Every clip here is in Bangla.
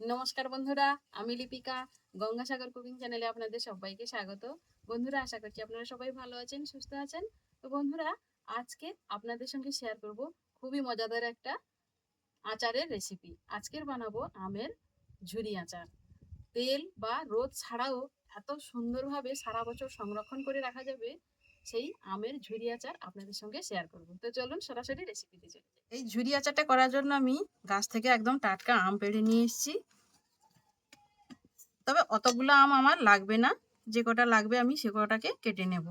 নমস্কার বন্ধুরা, আমি লিপিকা, গঙ্গাসাগর কুকিং চ্যানেলে আপনাদের সবাইকে স্বাগত। বন্ধুরা, আশা করছি আপনারা সবাই ভালো আছেন, সুস্থ আছেন। তো বন্ধুরা, আজকে আপনাদের সঙ্গে শেয়ার করব খুবই মজাদার একটা আচারের রেসিপি আজকের বানাবো আমের ঝুরি আচার। তেল বা রোদ ছাড়াও এত সুন্দরভাবে সারা বছর সংরক্ষণ করে রাখা যাবে সেই আমের ঝুরি আচার আপনাদের সঙ্গে শেয়ার করব। তো চলুন সরাসরি রেসিপিতে চলে যাই। এই ঝুরি আচারটা করার জন্য আমি গাছ থেকে একদম টাটকা আম পেড়ে নিয়ে এসেছি। তবে অতগুলো আম আমার লাগবে না, যে কটা লাগবে আমি সে কটাকে কেটে নেব।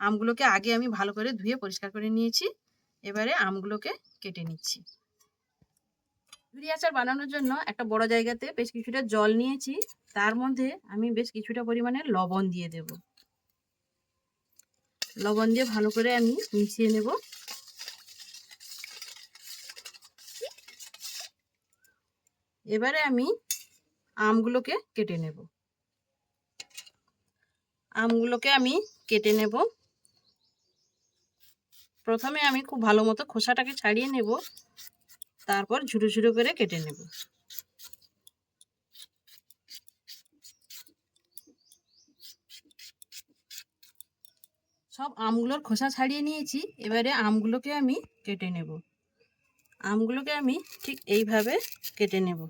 আমগুলোকে আগে আমি ভালো করে ধুয়ে পরিষ্কার করে নিয়েছি, এবারে আমগুলোকে কেটে নিচ্ছি। ঝুরি আচার বানানোর জন্য একটা বড় জায়গাতে বেশ কিছুটা জল নিয়েছি, তার মধ্যে আমি বেশ কিছুটা পরিমাণে লবণ দিয়ে দেব। লবণ দিয়ে ভালো করে আমি মিশিয়ে নেব। এবারে আমি আমগুলোকে কেটে নেব। আমগুলোকে আমি কেটে নেব। প্রথমে আমি খুব ভালো মতো খোসাটাকে ছাড়িয়ে নেব। তারপর ঝুড়ো ঝুড়ো করে কেটে নেব। সব আমগুলোর খোসা ছাড়িয়ে নিয়েছি। এবারে আমগুলোকে আমি কেটে নেব। আমগুলোকে আমি ঠিক এইভাবে কেটে নেব।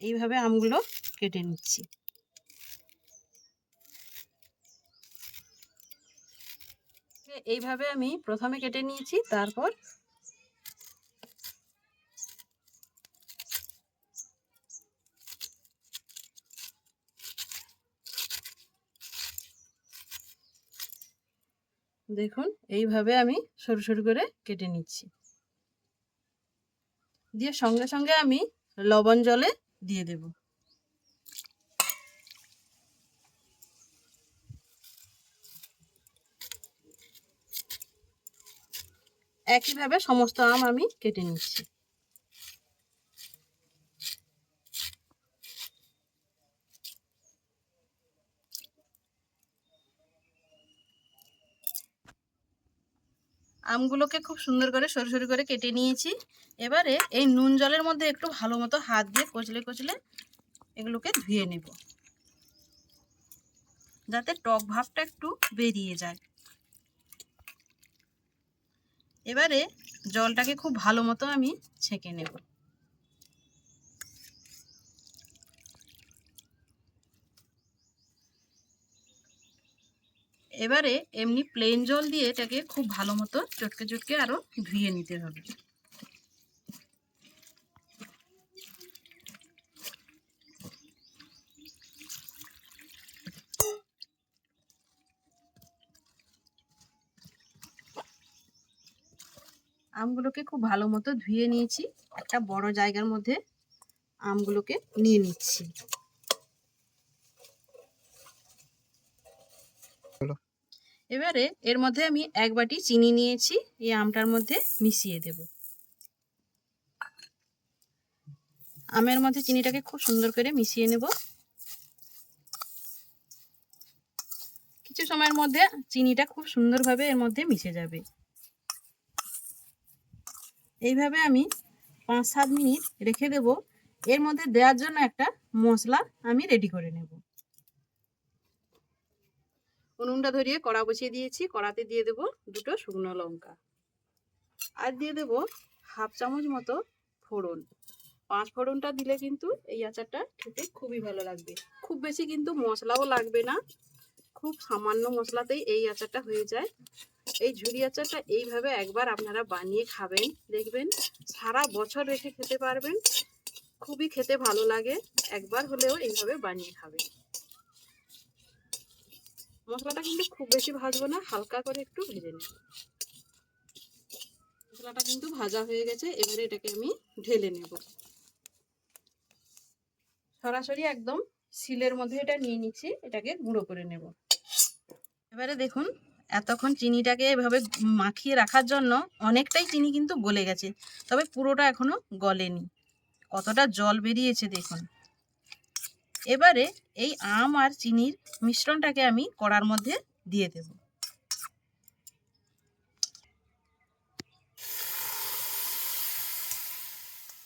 এইভাবে আমগুলো কেটে নিচ্ছি। এইভাবে আমি প্রথমে কেটে নিয়েছি, তারপর দেখুন, এইভাবে আমি সরু সরু করে কেটে নিচ্ছি। দিয়ে সঙ্গে সঙ্গে আমি লবণ জলে দিয়ে দেব। একইভাবে সমস্ত আম আমি কেটে নিচ্ছি। আমগুলোকে খুব সুন্দর করে সরু সরু করে কেটে নিয়েছি। এবারে এই নুন জলের মধ্যে একটু ভালো মতো হাত দিয়ে কচলে কচলে এগুলোকে ধুয়ে নেব। যাতে টক ভাবটা একটু বেরিয়ে যায়। এবারে জলটাকে খুব ভালো মতো আমি ছেঁকে নেব। এবারে এমনি প্লেন জল দিয়ে এটাকে খুব ভালো মতো চটকে চটকে আরও ধুয়ে নিতে হবে। আমগুলোকে খুব ভালো মতো ধুয়ে নিয়েছি। একটা বড় জায়গার মধ্যে আমগুলোকে নিয়ে নিচ্ছি। এবারে এর মধ্যে আমি এক বাটি চিনি নিয়েছি, এই আমটার মধ্যে মিশিয়ে দেব। আমের মধ্যে চিনিটাকে খুব সুন্দর করে মিশিয়ে নেব। কিছু সময়ের মধ্যে চিনিটা খুব সুন্দরভাবে এর মধ্যে মিশে যাবে। এইভাবে আমি পাঁচ সাত মিনিট রেখে দেব। এর মধ্যে দেওয়ার জন্য একটা মশলা আমি রেডি করে নেব। উনুনটা ধরিয়ে কড়া বসিয়ে দিয়েছি। কড়াতে দিয়ে দেব দুটো শুকনো লঙ্কা। আর দিয়ে দেব হাফ চামচ মতো ফোড়ন। পাঁচ ফোড়নটা দিলে কিন্তু এই আচারটা খেতে খুবই ভালো লাগবে। খুব বেশি কিন্তু মশলাও লাগবে না। খুব সামান্য মশলাতেই এই আচারটা হয়ে যায়। এই ঝুরি আচারটা এইভাবে একবার আপনারা বানিয়ে খাবেন, দেখবেন সারা বছর রেখে খেতে পারবেন। খুবই খেতে ভালো লাগে। একবার হলেও এইভাবে বানিয়ে খাবেন। মশলাটা কিন্তু খুব বেশি ভাজবো না, হালকা করে একটু ভেজে নেব। মশলাটা কিন্তু ভাজা হয়ে গেছে, এবারে এটাকে আমি ঢেলে নেব। সরাসরি একদম শিলের মধ্যে এটা নিয়ে নিচ্ছি, এটাকে গুঁড়ো করে নেব। এবারে দেখুন, এতক্ষণ চিনিটাকে এভাবে মাখিয়ে রাখার জন্য অনেকটাই চিনি কিন্তু গলে গেছে, তবে পুরোটা এখনও গলেনি। কতটা জল বেরিয়েছে দেখুন। এবারে এই আম আর চিনির মিশ্রণটাকে আমি কড়ার মধ্যে দিয়ে দেব।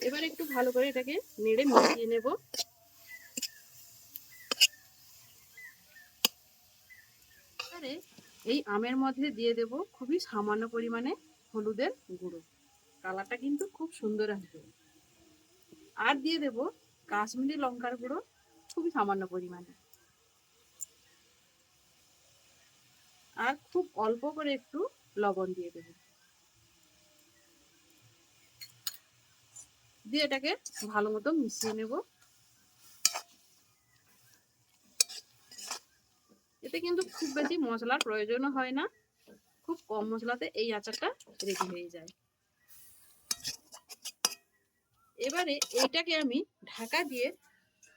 এবার একটু ভালো করে এটাকে নেড়ে মিশিয়ে নেব। এই আমের মধ্যে দিয়ে দেব খুবই সামান্য পরিমাণে হলুদের গুঁড়ো। কালারটা কিন্তু খুব সুন্দর আসবে। আর দিয়ে দেব কাশ্মীরি লঙ্কার গুঁড়ো খুবই সামান্য পরিমাণে। আর খুব অল্প করে একটু লবণ দিয়ে দেব। দিয়ে এটাকে ভালো মতো মিশিয়ে নেব। এতে কিন্তু খুব বেশি মশলার প্রয়োজনও হয় না, খুব কম মশলাতে এই আচারটা রেডি হয়ে যায়। এবারে এইটাকে আমি ঢাকা দিয়ে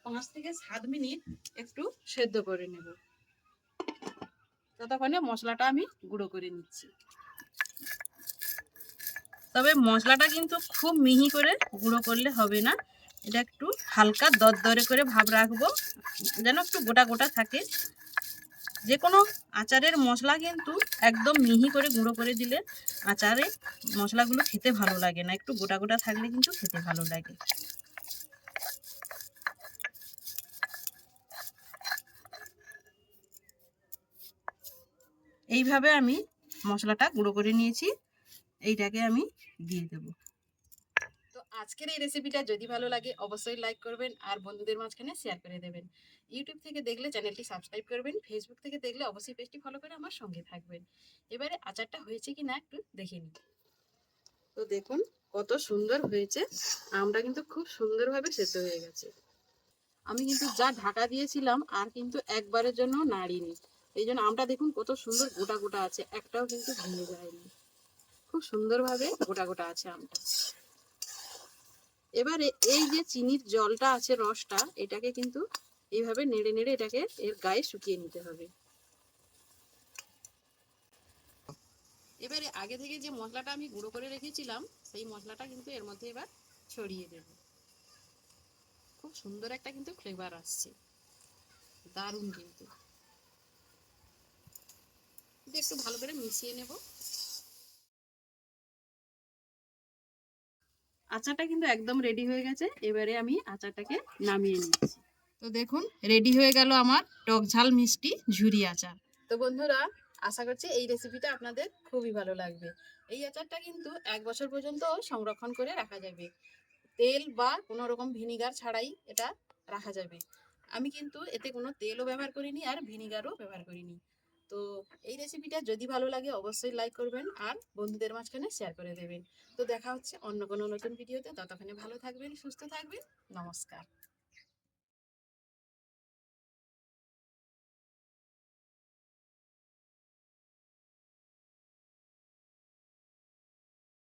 পাঁচ থেকে সাত মিনিট একটু সেদ্ধ করে নেব। ততক্ষণে মশলাটা আমি গুঁড়ো করে নিচ্ছি। তবে মশলাটা কিন্তু খুব মিহি করে গুঁড়ো করলে হবে না। এটা একটু হালকা দরদরে করে ভাব রাখব, যেন একটু গোটা গোটা থাকে। যে কোনো আচারের মশলা কিন্তু একদম মিহি করে গুঁড়ো করে দিলে আচারে মশলাগুলো খেতে ভালো লাগে না। একটু গোটা গোটা থাকলে কিন্তু খেতে ভালো লাগে। এইভাবে আমি মশলাটা গুঁড়ো করে নিয়েছি। এইটাকে আমি দিয়ে দেব। তো আজকের এই রেসিপিটা যদি ভালো লাগে, অবশ্যই লাইক করবেন আর বন্ধুদের মাঝখানে শেয়ার করে দেবেন। ইউটিউব থেকে দেখলে চ্যানেলটি সাবস্ক্রাইব করবেন ফেসবুক থেকে দেখলে অবশ্যই পেজটি ফলো করে আমার সঙ্গে থাকবেন। এবারে আচারটা হয়েছে কি না একটু দেখে নিই। তো দেখুন, কত সুন্দর হয়েছে। আমটা কিন্তু খুব সুন্দরভাবে সেদ্ধ হয়ে গেছে। আমি কিন্তু যা ঢাকা দিয়েছিলাম, আর কিন্তু একবারের জন্য নাড়িনি। এই জন্য আমটা দেখুন কত সুন্দর গোটা গোটা আছে, একটাও কিন্তু ভেঙে যায়নি। খুব সুন্দরভাবে গোটা গোটা আছে আমটা। এবারে এই যে চিনির জলটা আছে, রসটা, এটাকে কিন্তু এইভাবে নেড়ে নেড়ে এটাকে এর গায়ে শুকিয়ে নিতে হবে। এবারে আগে থেকে যে মশলাটা আমি গুঁড়ো করে রেখেছিলাম, সেই মশলাটা কিন্তু এর মধ্যে এবার ছড়িয়ে দেব। খুব সুন্দর একটা কিন্তু ফ্লেভার আসছে। দারুণ কিন্তু। এটা একটু ভালো করে মিশিয়ে নেব। আচারটা কিন্তু একদম রেডি হয়ে গেছে। এবারে আমি আচারটাকে নামিয়ে নিচ্ছি। তো দেখুন রেডি হয়ে গেল আমার টক ঝাল মিষ্টি ঝুরি আচার। তো বন্ধুরা আশা করছি এই রেসিপিটা আপনাদের খুবই ভালো লাগবে। এই আচারটা কিন্তু এক বছর পর্যন্ত সংরক্ষণ করে রাখা যাবে। তেল বা কোনো রকম ভিনিগার ছাড়াই এটা রাখা যাবে। আমি কিন্তু এতে কোনো তেলও ব্যবহার করিনি আর ভিনিগারও ব্যবহার করিনি। তো এই রেসিপিটা যদি ভালো লাগে অবশ্যই লাইক করবেন আর বন্ধুদের মাঝখানে শেয়ার করে দেবেন। তো দেখা হচ্ছে অন্য কোনো নতুন ভিডিওতে ততক্ষণে ভালো থাকবেন, সুস্থ থাকবেন। নমস্কার।